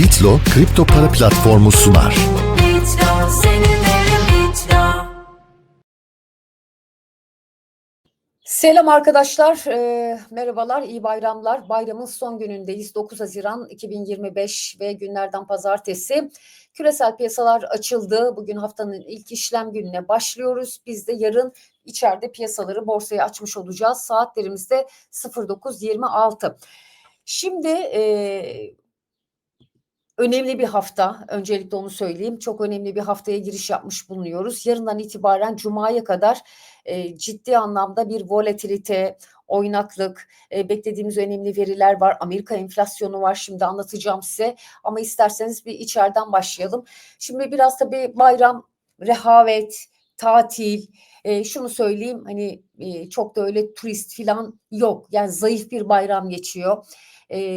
Bitlo kripto para platformu sunar. Selam arkadaşlar, eee, merhabalar, iyi bayramlar. Bayramın son günündeyiz. 9 Haziran 2025 ve günlerden pazartesi. Küresel piyasalar açıldı. Bugün haftanın ilk işlem gününe başlıyoruz. Biz de yarın içeride piyasaları borsaya açmış olacağız. Saatlerimizde 09.26. Şimdi eee, önemli bir hafta. Öncelikle onu söyleyeyim. Çok önemli bir haftaya giriş yapmış bulunuyoruz. Yarından itibaren Cuma'ya kadar e, ciddi anlamda bir volatilite, oynaklık, e, beklediğimiz önemli veriler var. Amerika enflasyonu var. Şimdi anlatacağım size. Ama isterseniz bir içeriden başlayalım. Şimdi biraz tabii bayram, rehavet, tatil, e, şunu söyleyeyim hani e, çok da öyle turist falan yok. Yani zayıf bir bayram geçiyor.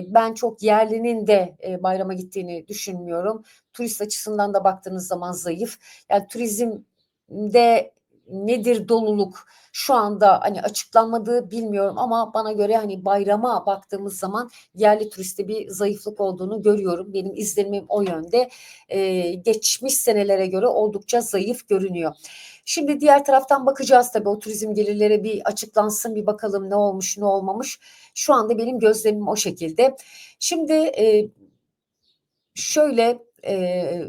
Ben çok yerlinin de bayrama gittiğini düşünmüyorum. Turist açısından da baktığınız zaman zayıf. Yani turizmde nedir doluluk şu anda hani açıklanmadığı bilmiyorum ama bana göre hani bayrama baktığımız zaman yerli turiste bir zayıflık olduğunu görüyorum. Benim izlenimim o yönde. Ee, geçmiş senelere göre oldukça zayıf görünüyor. Şimdi diğer taraftan bakacağız tabii o turizm gelirleri bir açıklansın bir bakalım ne olmuş ne olmamış. Şu anda benim gözlemim o şekilde. Şimdi e, şöyle e,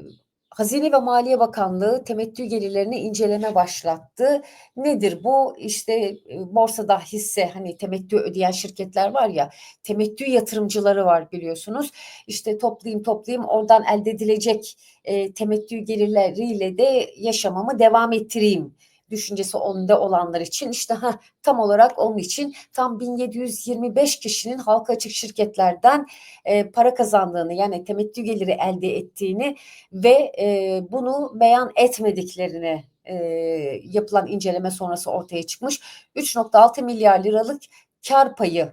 Hazine ve Maliye Bakanlığı temettü gelirlerini inceleme başlattı. Nedir bu? İşte e, borsada hisse hani temettü ödeyen şirketler var ya, temettü yatırımcıları var biliyorsunuz. İşte toplayayım toplayayım oradan elde edilecek e, temettü gelirleriyle de yaşamamı devam ettireyim düşüncesi onda olanlar için işte ha tam olarak onun için tam 1725 kişinin halka açık şirketlerden e, para kazandığını yani temettü geliri elde ettiğini ve e, bunu beyan etmediklerini e, yapılan inceleme sonrası ortaya çıkmış. 3.6 milyar liralık kar payı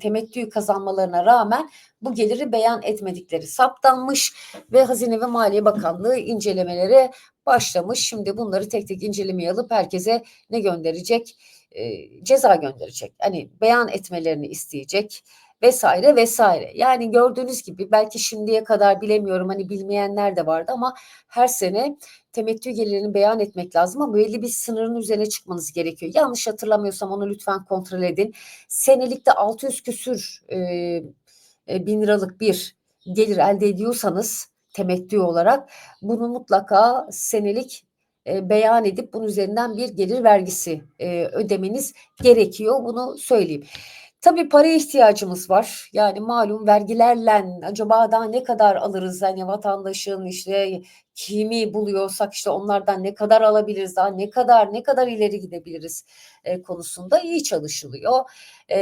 temettü kazanmalarına rağmen bu geliri beyan etmedikleri saptanmış ve Hazine ve Maliye Bakanlığı incelemelere başlamış. Şimdi bunları tek tek incelemeye alıp herkese ne gönderecek? E, ceza gönderecek. Hani beyan etmelerini isteyecek vesaire vesaire. Yani gördüğünüz gibi belki şimdiye kadar bilemiyorum hani bilmeyenler de vardı ama her sene temettü gelirlerini beyan etmek lazım ama belli bir sınırın üzerine çıkmanız gerekiyor. Yanlış hatırlamıyorsam onu lütfen kontrol edin. Senelikte 600 küsür e, e, bin liralık bir gelir elde ediyorsanız temettü olarak bunu mutlaka senelik e, beyan edip bunun üzerinden bir gelir vergisi e, ödemeniz gerekiyor. Bunu söyleyeyim. Tabii paraya ihtiyacımız var. Yani malum vergilerle acaba daha ne kadar alırız? Yani vatandaşın işte kimi buluyorsak işte onlardan ne kadar alabiliriz? Daha ne kadar ne kadar ileri gidebiliriz e, konusunda iyi çalışılıyor. E,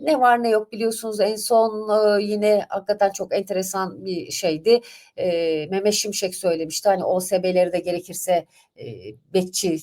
ne var ne yok biliyorsunuz en son e, yine hakikaten çok enteresan bir şeydi. E, Mehmet Şimşek söylemişti. Hani OSB'leri de gerekirse e, bekçi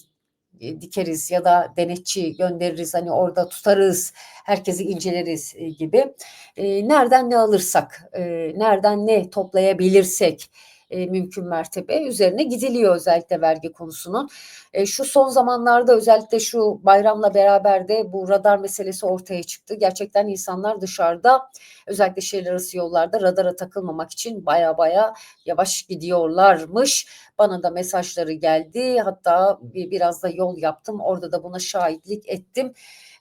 dikeriz ya da denetçi göndeririz hani orada tutarız herkesi inceleriz e, gibi e, nereden ne alırsak e, nereden ne toplayabilirsek e, mümkün mertebe üzerine gidiliyor özellikle vergi konusunun. E, şu son zamanlarda özellikle şu bayramla beraber de bu radar meselesi ortaya çıktı. Gerçekten insanlar dışarıda özellikle şehir arası yollarda radara takılmamak için baya baya yavaş gidiyorlarmış. Bana da mesajları geldi. Hatta bir, biraz da yol yaptım. Orada da buna şahitlik ettim.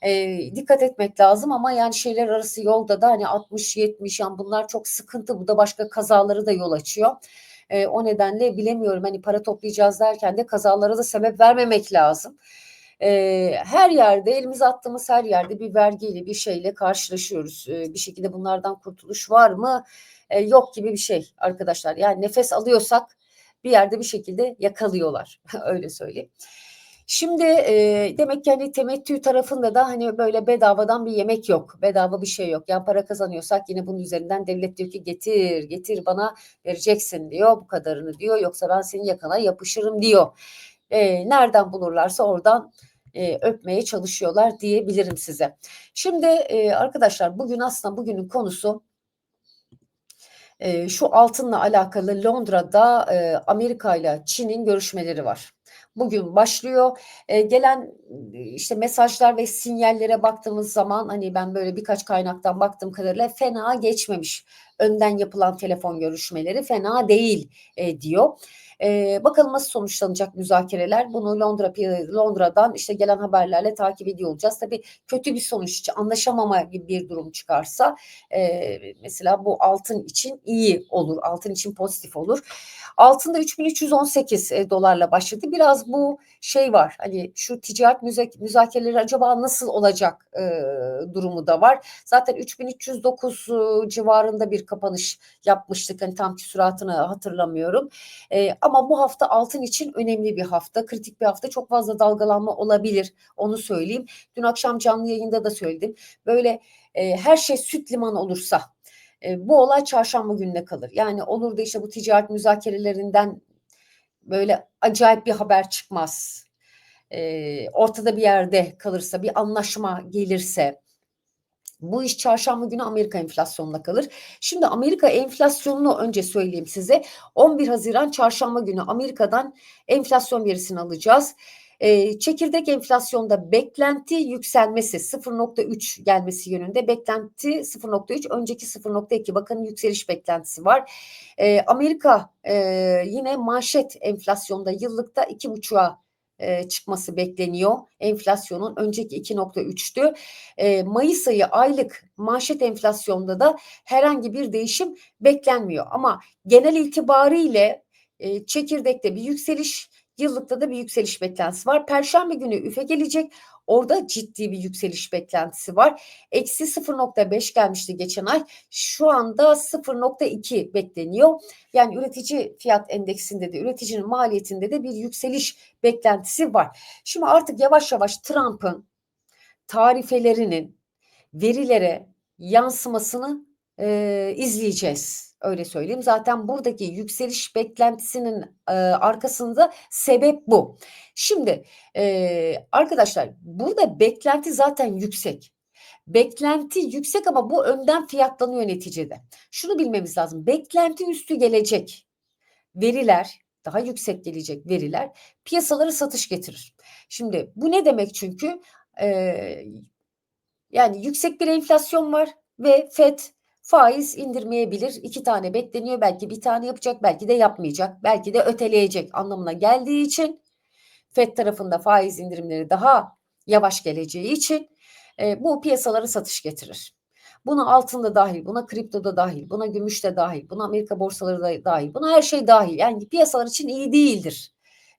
E, dikkat etmek lazım ama yani şehirler arası yolda da hani 60-70 yani bunlar çok sıkıntı. Bu da başka kazaları da yol açıyor. E, o nedenle bilemiyorum hani para toplayacağız derken de kazalara da sebep vermemek lazım. E, her yerde elimize attığımız her yerde bir vergiyle bir şeyle karşılaşıyoruz. E, bir şekilde bunlardan kurtuluş var mı? E, yok gibi bir şey arkadaşlar. Yani nefes alıyorsak bir yerde bir şekilde yakalıyorlar. Öyle söyleyeyim. Şimdi e, demek ki hani temettü tarafında da hani böyle bedavadan bir yemek yok. Bedava bir şey yok. Ya para kazanıyorsak yine bunun üzerinden devlet diyor ki getir getir bana vereceksin diyor. Bu kadarını diyor. Yoksa ben senin yakana yapışırım diyor. E, nereden bulurlarsa oradan e, öpmeye çalışıyorlar diyebilirim size. Şimdi e, arkadaşlar bugün aslında bugünün konusu e, şu altınla alakalı Londra'da e, Amerika ile Çin'in görüşmeleri var bugün başlıyor. E, gelen işte mesajlar ve sinyallere baktığımız zaman hani ben böyle birkaç kaynaktan baktığım kadarıyla fena geçmemiş. önden yapılan telefon görüşmeleri fena değil e, diyor. E, bakalım nasıl sonuçlanacak müzakereler. Bunu Londra Londra'dan işte gelen haberlerle takip ediyor olacağız. Tabii kötü bir sonuç, anlaşamama gibi bir durum çıkarsa e, mesela bu altın için iyi olur. Altın için pozitif olur. Altında 3318 e, dolarla başladı. Biraz bu şey var. Hani şu ticaret müzakereleri acaba nasıl olacak e, durumu da var. Zaten 3309 e, civarında bir kapanış yapmıştık. Hani tam küsuratını hatırlamıyorum. E, ama bu hafta altın için önemli bir hafta. Kritik bir hafta. Çok fazla dalgalanma olabilir. Onu söyleyeyim. Dün akşam canlı yayında da söyledim. Böyle e, her şey süt liman olursa e, bu olay çarşamba gününe kalır. Yani olur da işte bu ticaret müzakerelerinden böyle acayip bir haber çıkmaz. E, ortada bir yerde kalırsa, bir anlaşma gelirse bu iş çarşamba günü Amerika enflasyonuna kalır. Şimdi Amerika enflasyonunu önce söyleyeyim size. 11 Haziran çarşamba günü Amerika'dan enflasyon verisini alacağız. E, çekirdek enflasyonda beklenti yükselmesi 0.3 gelmesi yönünde. Beklenti 0.3 önceki 0.2 bakın yükseliş beklentisi var. E, Amerika e, yine manşet enflasyonda yıllıkta 2.5'a e, çıkması bekleniyor. Enflasyonun önceki 2.3'tü. E, Mayıs ayı aylık manşet enflasyonda da herhangi bir değişim beklenmiyor. Ama genel itibariyle e, çekirdekte bir yükseliş, yıllıkta da bir yükseliş beklentisi var. Perşembe günü üfe gelecek. Orada ciddi bir yükseliş beklentisi var. Eksi 0.5 gelmişti geçen ay. Şu anda 0.2 bekleniyor. Yani üretici fiyat endeksinde de üreticinin maliyetinde de bir yükseliş beklentisi var. Şimdi artık yavaş yavaş Trump'ın tarifelerinin verilere yansımasını e, izleyeceğiz. Öyle söyleyeyim. Zaten buradaki yükseliş beklentisinin e, arkasında sebep bu. Şimdi e, arkadaşlar burada beklenti zaten yüksek. Beklenti yüksek ama bu önden fiyatlanıyor neticede. Şunu bilmemiz lazım. Beklenti üstü gelecek veriler, daha yüksek gelecek veriler piyasaları satış getirir. Şimdi bu ne demek çünkü? Ee, yani yüksek bir enflasyon var ve FED faiz indirmeyebilir. İki tane bekleniyor. Belki bir tane yapacak, belki de yapmayacak. Belki de öteleyecek anlamına geldiği için FED tarafında faiz indirimleri daha yavaş geleceği için e, bu piyasaları satış getirir. Buna altında dahil, buna kriptoda dahil, buna gümüşte dahil, buna Amerika borsaları da dahil, buna her şey dahil. Yani piyasalar için iyi değildir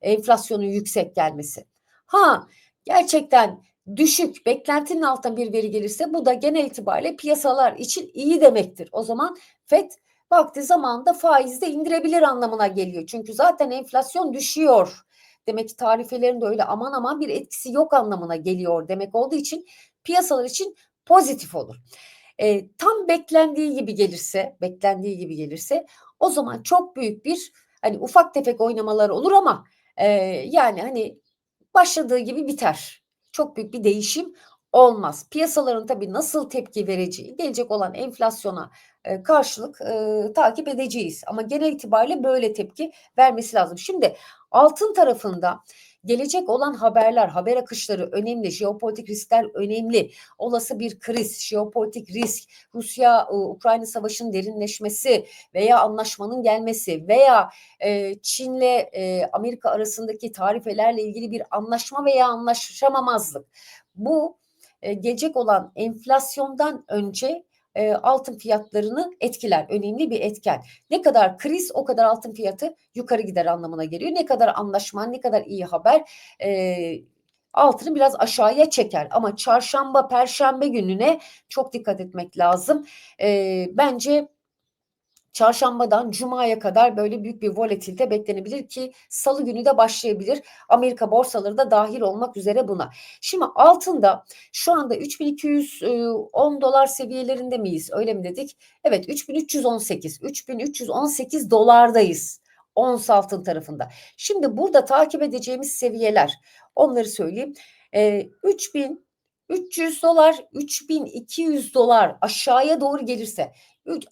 enflasyonun yüksek gelmesi. Ha gerçekten düşük beklentinin altında bir veri gelirse bu da genel itibariyle piyasalar için iyi demektir. O zaman FED vakti zamanında faizi de indirebilir anlamına geliyor. Çünkü zaten enflasyon düşüyor. Demek ki tarifelerin de öyle aman aman bir etkisi yok anlamına geliyor demek olduğu için piyasalar için pozitif olur. E, tam beklendiği gibi gelirse, beklendiği gibi gelirse o zaman çok büyük bir hani ufak tefek oynamalar olur ama e, yani hani başladığı gibi biter. Çok büyük bir değişim olmaz. Piyasaların tabii nasıl tepki vereceği gelecek olan enflasyona e, karşılık e, takip edeceğiz. Ama genel itibariyle böyle tepki vermesi lazım. Şimdi altın tarafında gelecek olan haberler, haber akışları önemli, jeopolitik riskler önemli. Olası bir kriz, jeopolitik risk, Rusya-Ukrayna savaşının derinleşmesi veya anlaşmanın gelmesi veya e, Çin'le e, Amerika arasındaki tarifelerle ilgili bir anlaşma veya anlaşamamazlık. Bu e, gelecek olan enflasyondan önce e, altın fiyatlarını etkiler. Önemli bir etken. Ne kadar kriz o kadar altın fiyatı yukarı gider anlamına geliyor. Ne kadar anlaşma, ne kadar iyi haber e, altını biraz aşağıya çeker. Ama çarşamba, perşembe gününe çok dikkat etmek lazım. E, bence çarşambadan cumaya kadar böyle büyük bir volatilite beklenebilir ki salı günü de başlayabilir. Amerika borsaları da dahil olmak üzere buna. Şimdi altında şu anda 3210 dolar seviyelerinde miyiz? Öyle mi dedik? Evet 3318. 3318 dolardayız. Ons altın tarafında. Şimdi burada takip edeceğimiz seviyeler onları söyleyeyim. Ee, 3000 300 dolar, 3200 dolar aşağıya doğru gelirse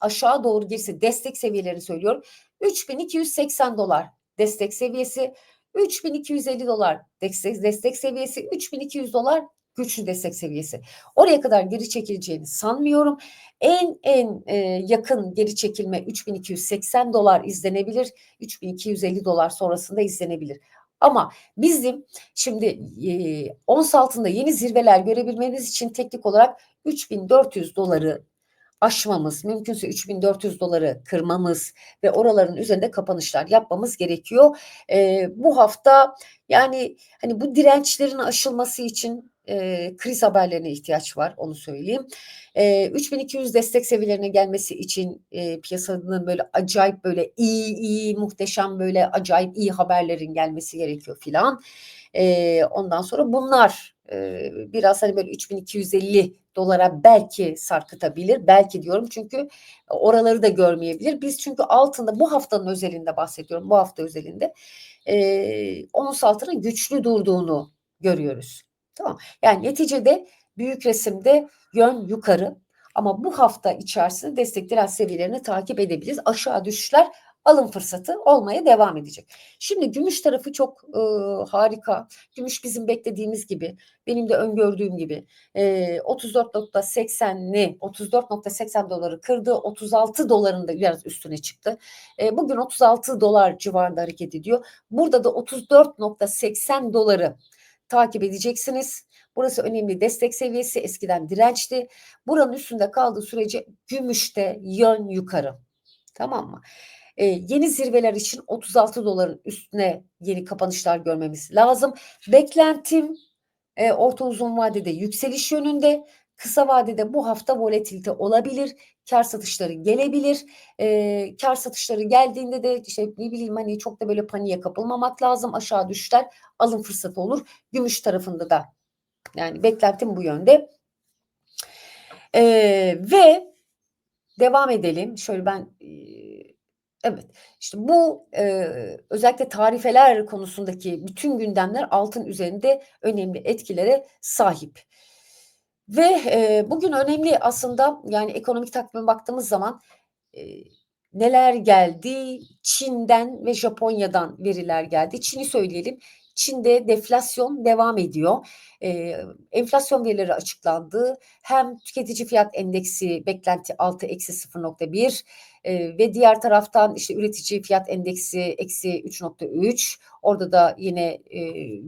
aşağı doğru girse destek seviyelerini söylüyorum. 3280 dolar destek seviyesi, 3250 dolar destek, destek seviyesi, 3200 dolar güçlü destek seviyesi. Oraya kadar geri çekileceğini sanmıyorum. En en e, yakın geri çekilme 3280 dolar izlenebilir. 3250 dolar sonrasında izlenebilir. Ama bizim şimdi e, ons altında yeni zirveler görebilmemiz için teknik olarak 3400 doları aşmamız, mümkünse 3400 doları kırmamız ve oraların üzerinde kapanışlar yapmamız gerekiyor. E, bu hafta yani hani bu dirençlerin aşılması için e, kriz haberlerine ihtiyaç var onu söyleyeyim. E, 3200 destek seviyelerine gelmesi için e, piyasanın böyle acayip böyle iyi iyi muhteşem böyle acayip iyi haberlerin gelmesi gerekiyor filan. E, ondan sonra bunlar e, biraz hani böyle 3250 dolara belki sarkıtabilir. Belki diyorum çünkü oraları da görmeyebilir. Biz çünkü altında bu haftanın özelinde bahsediyorum. Bu hafta özelinde e, ons altının güçlü durduğunu görüyoruz. Tamam. Yani neticede büyük resimde yön yukarı ama bu hafta içerisinde destek direnç seviyelerini takip edebiliriz. Aşağı düşüşler alım fırsatı olmaya devam edecek. Şimdi gümüş tarafı çok e, harika. Gümüş bizim beklediğimiz gibi, benim de öngördüğüm gibi e, 34.80'li 34.80 doları kırdı. 36 doların da biraz üstüne çıktı. E, bugün 36 dolar civarında hareket ediyor. Burada da 34.80 doları takip edeceksiniz. Burası önemli destek seviyesi. Eskiden dirençti. Buranın üstünde kaldığı sürece gümüşte yön yukarı. Tamam mı? Ee, yeni zirveler için 36 doların üstüne yeni kapanışlar görmemiz lazım. Beklentim e, orta uzun vadede yükseliş yönünde. Kısa vadede bu hafta volatilite olabilir. Kar satışları gelebilir. E, kar satışları geldiğinde de işte ne bileyim hani çok da böyle paniğe kapılmamak lazım. Aşağı düşüşler alım fırsatı olur. Gümüş tarafında da yani beklentim bu yönde. E, ve devam edelim. Şöyle ben Evet, işte bu e, özellikle tarifeler konusundaki bütün gündemler altın üzerinde önemli etkilere sahip. Ve e, bugün önemli aslında yani ekonomik takvime baktığımız zaman e, neler geldi? Çin'den ve Japonya'dan veriler geldi. Çin'i söyleyelim. Çin'de deflasyon devam ediyor. Ee, enflasyon verileri açıklandı. Hem tüketici fiyat endeksi beklenti 6 eksi 0.1 e, ve diğer taraftan işte üretici fiyat endeksi eksi 3.3. Orada da yine e,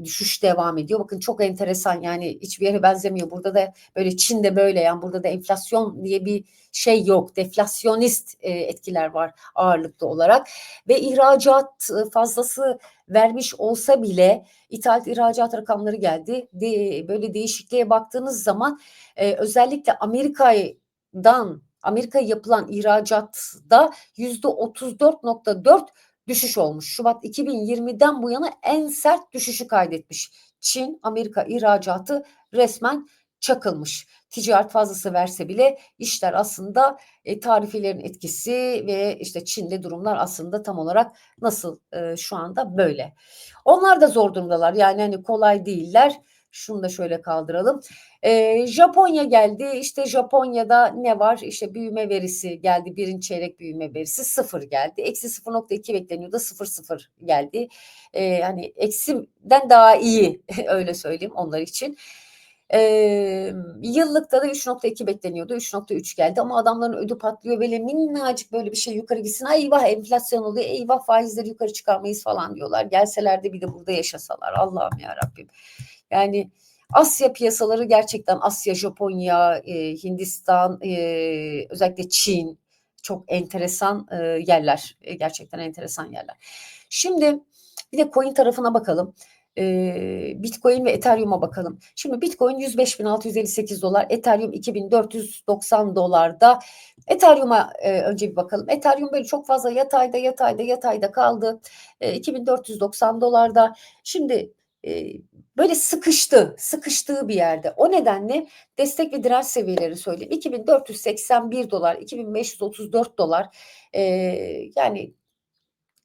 düşüş devam ediyor. Bakın çok enteresan yani hiçbir yere benzemiyor. Burada da böyle Çin'de böyle yani burada da enflasyon diye bir şey yok. Deflasyonist e, etkiler var ağırlıklı olarak ve ihracat fazlası vermiş olsa bile ithalat ihracat rakamları geldi. De, böyle değişikliğe baktığınız zaman e, özellikle Amerika'dan Amerika yapılan ihracatta yüzde 34.4 düşüş olmuş. Şubat 2020'den bu yana en sert düşüşü kaydetmiş. Çin Amerika ihracatı resmen çakılmış. Ticaret fazlası verse bile işler aslında e, tarifelerin etkisi ve işte Çin'de durumlar aslında tam olarak nasıl e, şu anda böyle. Onlar da zor durumdalar yani hani kolay değiller. Şunu da şöyle kaldıralım. Ee, Japonya geldi. İşte Japonya'da ne var? İşte büyüme verisi geldi. Birinci çeyrek büyüme verisi sıfır geldi. Eksi 0.2 bekleniyordu. Sıfır sıfır geldi. Ee, hani eksimden daha iyi öyle söyleyeyim onlar için. Ee, yıllıkta da 3.2 bekleniyordu. 3.3 geldi ama adamların ödü patlıyor. Böyle minnacık böyle bir şey yukarı gitsin. Ay eyvah enflasyon oluyor. Eyvah faizleri yukarı çıkarmayız falan diyorlar. Gelseler de bir de burada yaşasalar. Allah'ım ya Rabbim. Yani Asya piyasaları gerçekten Asya, Japonya, e, Hindistan, e, özellikle Çin çok enteresan e, yerler. E, gerçekten enteresan yerler. Şimdi bir de coin tarafına bakalım. E, Bitcoin ve Ethereum'a bakalım. Şimdi Bitcoin 105.658 dolar, Ethereum 2490 dolarda. Ethereum'a e, önce bir bakalım. Ethereum böyle çok fazla yatayda yatayda yatayda kaldı. E, 2490 dolarda. Şimdi böyle sıkıştı, sıkıştığı bir yerde. O nedenle destek ve direnç seviyeleri söyleyeyim. 2481 dolar, 2534 dolar. E, yani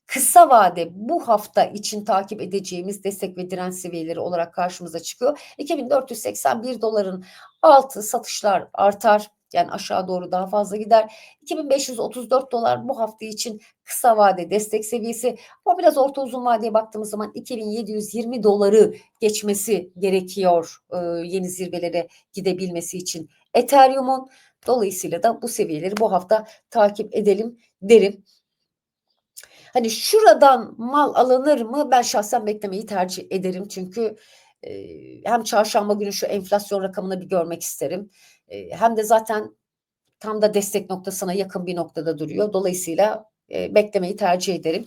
kısa vade bu hafta için takip edeceğimiz destek ve direnç seviyeleri olarak karşımıza çıkıyor. 2481 doların altı satışlar artar. Yani aşağı doğru daha fazla gider. 2534 dolar bu hafta için kısa vade destek seviyesi. Ama biraz orta uzun vadeye baktığımız zaman 2720 doları geçmesi gerekiyor e, yeni zirvelere gidebilmesi için. Ethereum'un dolayısıyla da bu seviyeleri bu hafta takip edelim derim. Hani şuradan mal alınır mı? Ben şahsen beklemeyi tercih ederim. Çünkü hem çarşamba günü şu enflasyon rakamını bir görmek isterim. Hem de zaten tam da destek noktasına yakın bir noktada duruyor. Dolayısıyla beklemeyi tercih ederim.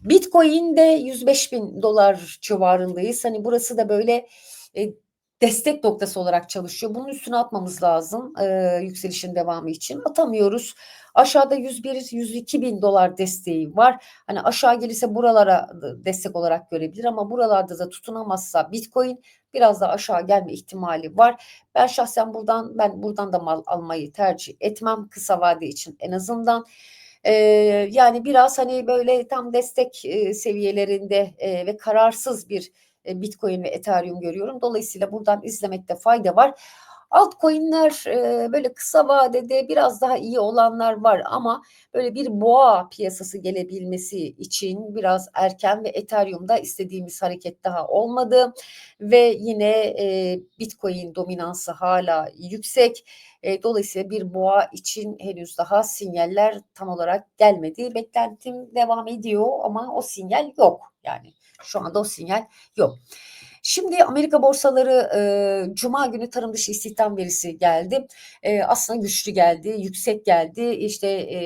Bitcoin'de 105 bin dolar civarındayız. Hani burası da böyle destek noktası olarak çalışıyor. Bunun üstüne atmamız lazım e, yükselişin devamı için. Atamıyoruz. Aşağıda 101-102 bin dolar desteği var. Hani aşağı gelirse buralara destek olarak görebilir ama buralarda da tutunamazsa Bitcoin biraz da aşağı gelme ihtimali var. Ben şahsen buradan ben buradan da mal almayı tercih etmem kısa vade için en azından. Ee, yani biraz hani böyle tam destek e, seviyelerinde e, ve kararsız bir e, Bitcoin ve Ethereum görüyorum. Dolayısıyla buradan izlemekte fayda var. Altcoin'ler e, böyle kısa vadede biraz daha iyi olanlar var ama böyle bir boğa piyasası gelebilmesi için biraz erken ve Ethereum'da istediğimiz hareket daha olmadı ve yine e, Bitcoin dominansı hala yüksek. E, dolayısıyla bir boğa için henüz daha sinyaller tam olarak gelmedi. Beklentim devam ediyor ama o sinyal yok. Yani şu anda o sinyal yok. Şimdi Amerika borsaları e, Cuma günü tarım dışı istihdam verisi geldi. E, aslında güçlü geldi, yüksek geldi. İşte e,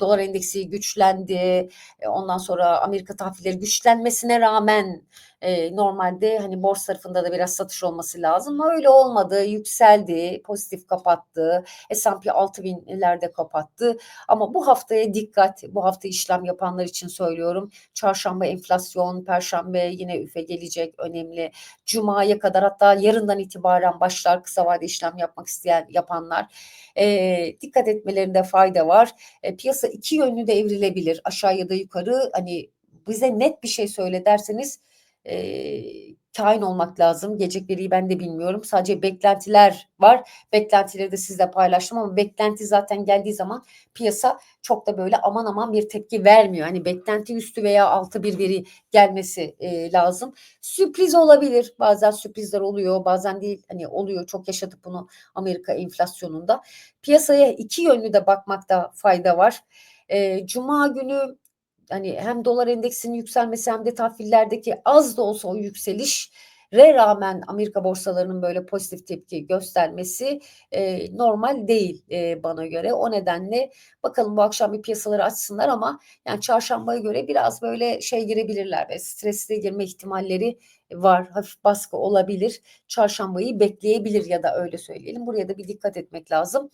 dolar endeksi güçlendi. E, ondan sonra Amerika tahvilleri güçlenmesine rağmen e, normalde hani borsa tarafında da biraz satış olması lazım ama öyle olmadı. Yükseldi, pozitif kapattı. S&P 6000'lerde kapattı. Ama bu haftaya dikkat. Bu hafta işlem yapanlar için söylüyorum. Çarşamba enflasyon, perşembe yine üfe gelecek önemli. Cuma'ya kadar hatta yarından itibaren başlar kısa vade işlem yapmak isteyen yapanlar. E, dikkat etmelerinde fayda var. E, piyasa iki yönlü de evrilebilir. Aşağı ya da yukarı hani bize net bir şey söyle derseniz e, kain olmak lazım. Gelecek veriyi ben de bilmiyorum. Sadece beklentiler var. Beklentileri de sizle paylaştım ama beklenti zaten geldiği zaman piyasa çok da böyle aman aman bir tepki vermiyor. Hani beklenti üstü veya altı bir veri gelmesi e, lazım. Sürpriz olabilir. Bazen sürprizler oluyor, bazen değil. Hani oluyor. Çok yaşadık bunu Amerika enflasyonunda. Piyasaya iki yönlü de bakmakta fayda var. E, Cuma günü hani hem dolar endeksinin yükselmesi hem de tahvillerdeki az da olsa o yükseliş rağmen Amerika borsalarının böyle pozitif tepki göstermesi e, normal değil e, bana göre. O nedenle bakalım bu akşam bir piyasaları açsınlar ama yani çarşambaya göre biraz böyle şey girebilirler ve stresli girme ihtimalleri var. Hafif baskı olabilir. Çarşambayı bekleyebilir ya da öyle söyleyelim. Buraya da bir dikkat etmek lazım.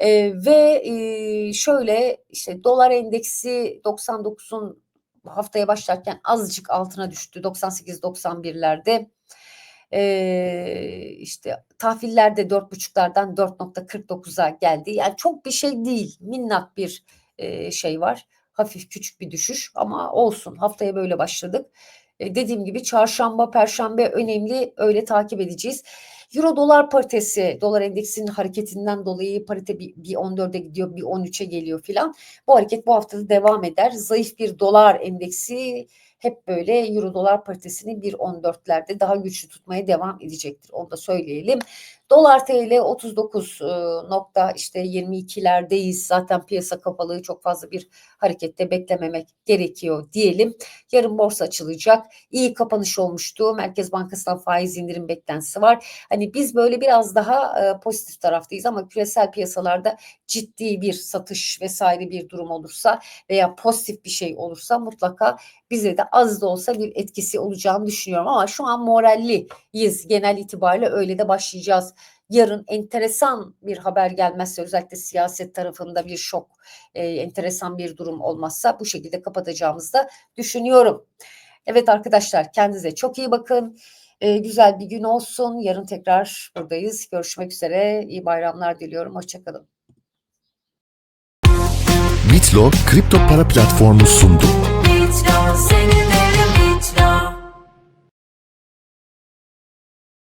E, ve e, şöyle işte dolar endeksi 99'un haftaya başlarken azıcık altına düştü 98-91'lerde. E, işte tahvillerde 4.5'lardan 4.49'a geldi. Yani çok bir şey değil. Minnak bir e, şey var. Hafif küçük bir düşüş ama olsun. Haftaya böyle başladık. E, dediğim gibi çarşamba, perşembe önemli. Öyle takip edeceğiz. Euro dolar paritesi, dolar endeksinin hareketinden dolayı parite bir, bir 14'e gidiyor, bir 13'e geliyor filan. Bu hareket bu haftada devam eder. Zayıf bir dolar endeksi hep böyle euro dolar paritesini 1.14'lerde daha güçlü tutmaya devam edecektir. Onu da söyleyelim. Dolar TL 39 nokta işte 22'lerdeyiz. Zaten piyasa kapalı çok fazla bir harekette beklememek gerekiyor diyelim. Yarın borsa açılacak. İyi kapanış olmuştu. Merkez Bankası'ndan faiz indirim beklentisi var. Hani biz böyle biraz daha e, pozitif taraftayız ama küresel piyasalarda ciddi bir satış vesaire bir durum olursa veya pozitif bir şey olursa mutlaka bize de az da olsa bir etkisi olacağını düşünüyorum ama şu an moralliyiz genel itibariyle öyle de başlayacağız. Yarın enteresan bir haber gelmezse özellikle siyaset tarafında bir şok, e, enteresan bir durum olmazsa bu şekilde kapatacağımızı da düşünüyorum. Evet arkadaşlar kendinize çok iyi bakın. E, güzel bir gün olsun. Yarın tekrar buradayız. Görüşmek üzere. İyi bayramlar diliyorum. Hoşçakalın. Bitlo kripto para platformu sundu. Let's go singing there.